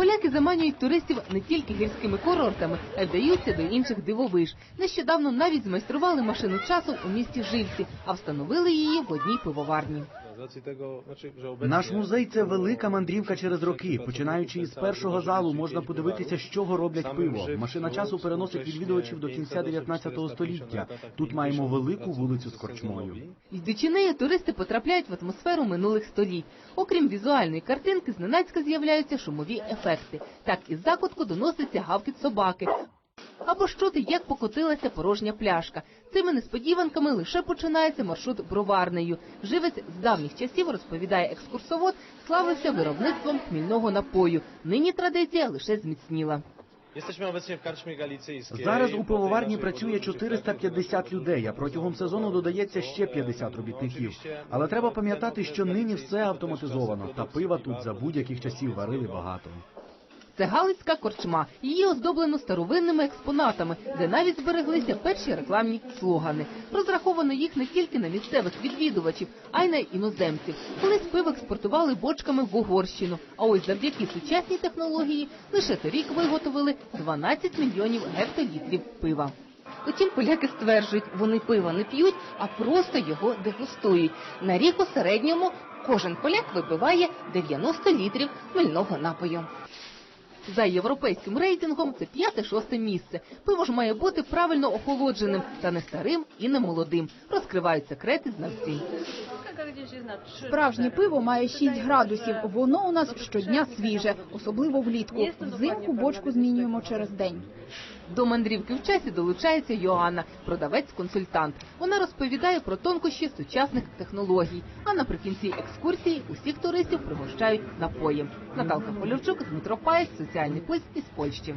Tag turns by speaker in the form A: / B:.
A: Поляки заманюють туристів не тільки гірськими курортами, а й вдаються до інших дивовиж. Нещодавно навіть змайстрували машину часу у місті Живці, а встановили її в одній пивоварні.
B: Наш музей це велика мандрівка через роки. Починаючи із першого залу, можна подивитися, з чого роблять пиво. Машина часу переносить відвідувачів до кінця 19 століття. Тут маємо велику вулицю з корчмою.
A: Йдучи нею, туристи потрапляють в атмосферу минулих століть. Окрім візуальної картинки, зненацька з'являються шумові ефекти. Так із закутку доноситься гавкіт собаки. Або чути, як покотилася порожня пляшка. Цими несподіванками лише починається маршрут броварнею. Живець з давніх часів, розповідає екскурсовод, славився виробництвом хмільного напою. Нині традиція лише зміцніла.
B: Зараз у пивоварні працює
C: podróży
B: 450 людей, а протягом сезону додається ще 50 робітників. Але треба пам'ятати, що нині все автоматизовано, та пива тут за будь-яких часів варили багато.
A: Це Галицька корчма. Її оздоблено старовинними експонатами, де навіть збереглися перші рекламні слогани. Розраховано їх не тільки на місцевих відвідувачів, а й на іноземців. Колись пиво експортували бочками в Угорщину. А ось завдяки сучасній технології лише торік виготовили 12 мільйонів гектолітрів пива. Утім, поляки стверджують, вони пива не п'ють, а просто його дегустують. На рік у середньому кожен поляк випиває 90 літрів хмельного напою. За європейським рейтингом це п'яте-шосте місце. Пиво ж має бути правильно охолодженим та не старим і не молодим. Розкривають секрети знавці.
D: Справжнє пиво має 6 градусів. Воно у нас щодня свіже, особливо влітку. Взимку бочку змінюємо через день.
A: До мандрівки в часі долучається Йоанна, продавець-консультант. Вона розповідає про тонкощі сучасних технологій. А наприкінці екскурсії усіх туристів пригощають напоєм. Наталка Полівчук, Дмитро Паєць, соціальний пульс із Польщі.